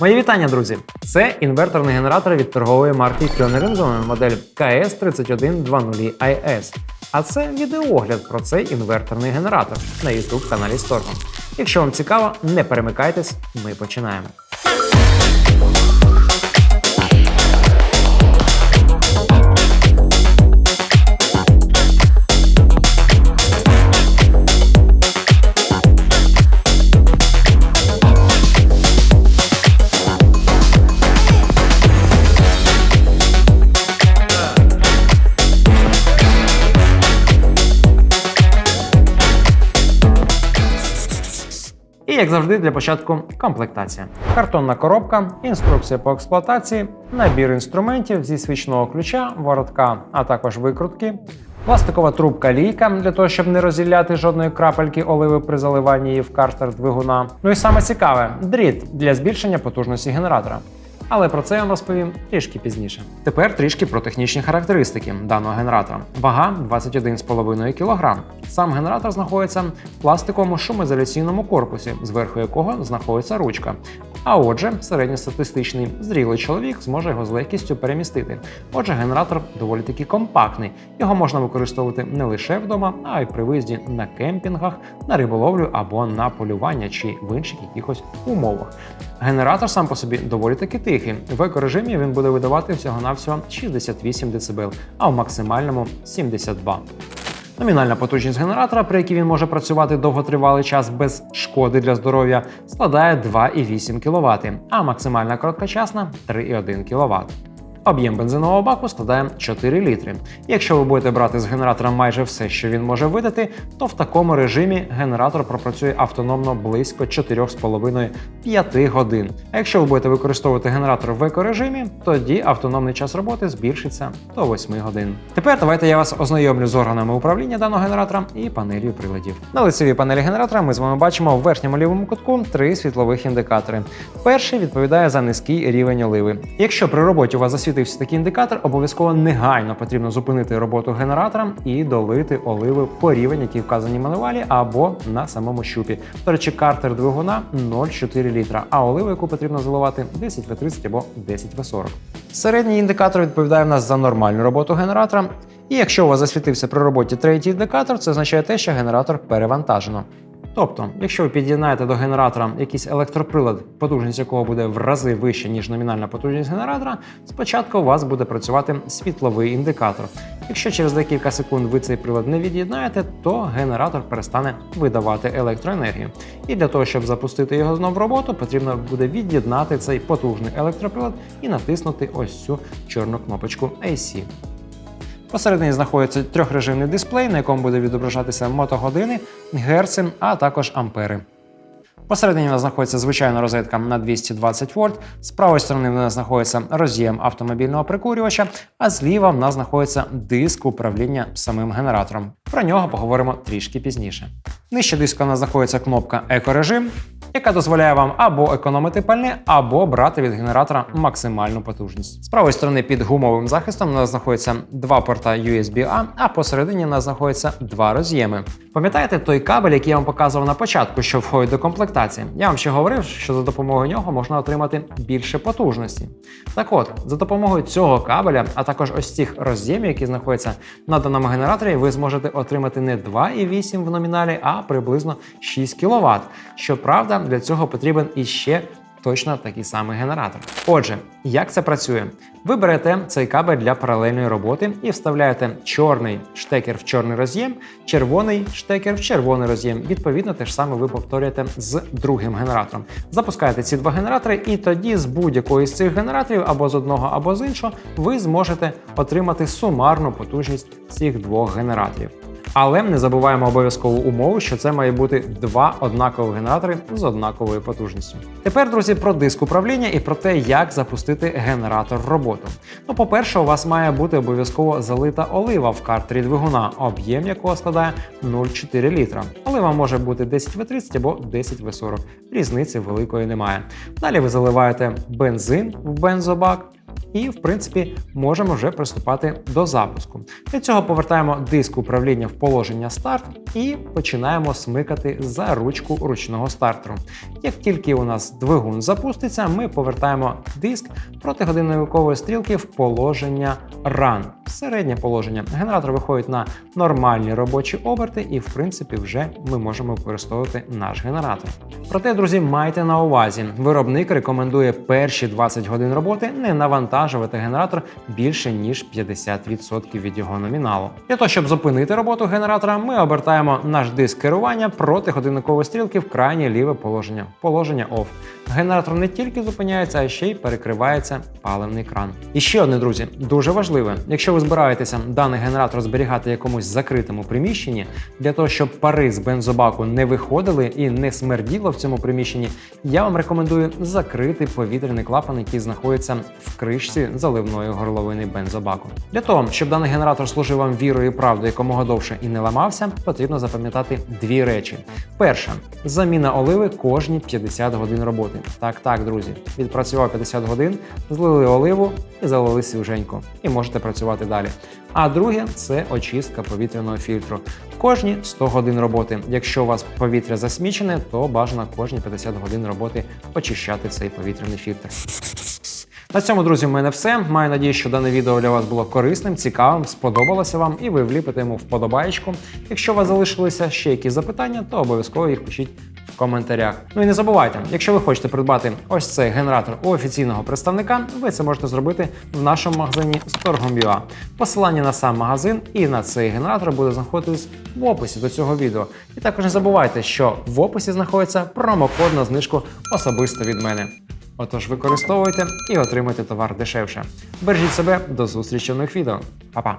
Мої вітання, друзі! Це інверторний генератор від торгової марки Pioneer модель KS3120IS. А це відеоогляд про цей інверторний генератор на YouTube каналі Storm. Якщо вам цікаво, не перемикайтесь, ми починаємо. І як завжди, для початку комплектація. Картонна коробка, інструкція по експлуатації, набір інструментів зі свічного ключа, воротка, а також викрутки. Пластикова трубка лійка для того, щоб не розділяти жодної крапельки оливи при заливанні її в картер двигуна. Ну і саме цікаве дріт для збільшення потужності генератора. Але про це я вам розповім трішки пізніше. Тепер трішки про технічні характеристики даного генератора. Вага 21,5 кг. Сам генератор знаходиться в пластиковому шумоізоляційному корпусі, зверху якого знаходиться ручка. А отже, середньостатистичний зрілий чоловік зможе його з легкістю перемістити. Отже, генератор доволі таки компактний. Його можна використовувати не лише вдома, а й при виїзді на кемпінгах, на риболовлю або на полювання чи в інших якихось умовах. Генератор сам по собі доволі таки тихий. В екорежимі він буде видавати всього-навсього 68 дБ, а в максимальному 72. Номінальна потужність генератора, при якій він може працювати довготривалий час без шкоди для здоров'я, складає 2,8 кВт, а максимальна короткочасна 3,1 кВт. Об'єм бензинового баку складає 4 літри. Якщо ви будете брати з генератора майже все, що він може видати, то в такому режимі генератор пропрацює автономно близько 4,5-5 годин. А якщо ви будете використовувати генератор в екорежимі, тоді автономний час роботи збільшиться до 8 годин. Тепер давайте я вас ознайомлю з органами управління даного генератора і панелью приладів. На лицевій панелі генератора ми з вами бачимо в верхньому лівому кутку три світлових індикатори. Перший відповідає за низький рівень оливи. Якщо при роботі у вас засвітився такий індикатор, обов'язково негайно потрібно зупинити роботу генератора і долити оливи по рівень, який вказані в мануалі, або на самому щупі. До речі, картер двигуна 0,4 літра, а оливу, яку потрібно заливати 10 в 30 або 10 в 40. Середній індикатор відповідає в нас за нормальну роботу генератора. І якщо у вас засвітився при роботі третій індикатор, це означає те, що генератор перевантажено. Тобто, якщо ви під'єднаєте до генератора якийсь електроприлад, потужність якого буде в рази вища, ніж номінальна потужність генератора, спочатку у вас буде працювати світловий індикатор. Якщо через декілька секунд ви цей прилад не від'єднаєте, то генератор перестане видавати електроенергію. І для того, щоб запустити його знову в роботу, потрібно буде від'єднати цей потужний електроприлад і натиснути ось цю чорну кнопочку AC. Посередині знаходиться трьохрежимний дисплей, на якому буде відображатися мотогодини, герци, а також ампери. Посередині у нас знаходиться звичайна розетка на 220 вольт. З правої сторони в нас знаходиться роз'єм автомобільного прикурювача, а зліва в нас знаходиться диск управління самим генератором. Про нього поговоримо трішки пізніше. Нижче диска у нас знаходиться кнопка Екорежим, яка дозволяє вам або економити пальне, або брати від генератора максимальну потужність. З правої сторони під гумовим захистом у нас знаходяться два порта USB-A, а посередині у нас знаходяться два роз'єми. Пам'ятаєте той кабель, який я вам показував на початку, що входить до комплектації? Я вам ще говорив, що за допомогою нього можна отримати більше потужності. Так от, за допомогою цього кабеля, а також ось цих роз'ємів, які знаходяться на даному генераторі, ви зможете отримати не 2,8 в номіналі, а приблизно 6 кВт. Щоправда, для цього потрібен іще точно такий самий генератор. Отже, як це працює? Ви берете цей кабель для паралельної роботи і вставляєте чорний штекер в чорний роз'єм, червоний штекер в червоний роз'єм. Відповідно, те ж саме ви повторюєте з другим генератором. Запускаєте ці два генератори, і тоді з будь-якої з цих генераторів, або з одного, або з іншого, ви зможете отримати сумарну потужність цих двох генераторів. Але не забуваємо обов'язкову умову, що це має бути два однакові генератори з однаковою потужністю. Тепер, друзі, про диск управління і про те, як запустити генератор роботу. Ну, по-перше, у вас має бути обов'язково залита олива в картері двигуна, об'єм якого складає 0,4 літра. Олива може бути 10 в 30 або 10 в 40. Різниці великої немає. Далі ви заливаєте бензин в бензобак. І, в принципі, можемо вже приступати до запуску. Для цього повертаємо диск управління в положення старт і починаємо смикати за ручку ручного стартеру. Як тільки у нас двигун запуститься, ми повертаємо диск проти годинникової стрілки в положення Run. Середнє положення. Генератор виходить на нормальні робочі оберти, і в принципі вже ми можемо використовувати наш генератор. Проте, друзі, майте на увазі, виробник рекомендує перші 20 годин роботи не навантажувати генератор більше ніж 50% від його номіналу. Для того, щоб зупинити роботу генератора, ми обертаємо наш диск керування проти годинникової стрілки в крайнє ліве положення положення OFF. Генератор не тільки зупиняється, а ще й перекривається паливний кран. І ще одне, друзі, дуже важливе. Якщо ви збираєтеся даний генератор зберігати в якомусь закритому приміщенні, для того, щоб пари з бензобаку не виходили і не смерділо в цьому приміщенні, я вам рекомендую закрити повітряний клапан, який знаходиться в кришці заливної горловини бензобаку. Для того, щоб даний генератор служив вам вірою і правдою якомога довше і не ламався, потрібно запам'ятати дві речі: перша заміна оливи кожні 50 годин роботи. Так, так, друзі, відпрацював 50 годин, злили оливу і залили свіженьку. І можете працювати далі. А друге це очистка повітряного фільтру. Кожні 100 годин роботи. Якщо у вас повітря засмічене, то бажано кожні 50 годин роботи очищати цей повітряний фільтр. На цьому, друзі, в мене все. Маю надію, що дане відео для вас було корисним, цікавим, сподобалося вам, і ви вліпите йому вподобаєчку. Якщо у вас залишилися ще якісь запитання, то обов'язково їх пишіть коментарях. Ну і не забувайте, якщо ви хочете придбати ось цей генератор у офіційного представника, ви це можете зробити в нашому магазині Storgom.ua. Посилання на сам магазин і на цей генератор буде знаходитись в описі до цього відео. І також не забувайте, що в описі знаходиться промокод на знижку особисто від мене. Отож, використовуйте і отримайте товар дешевше. Бережіть себе до зустрічі в нових відео. Па-па!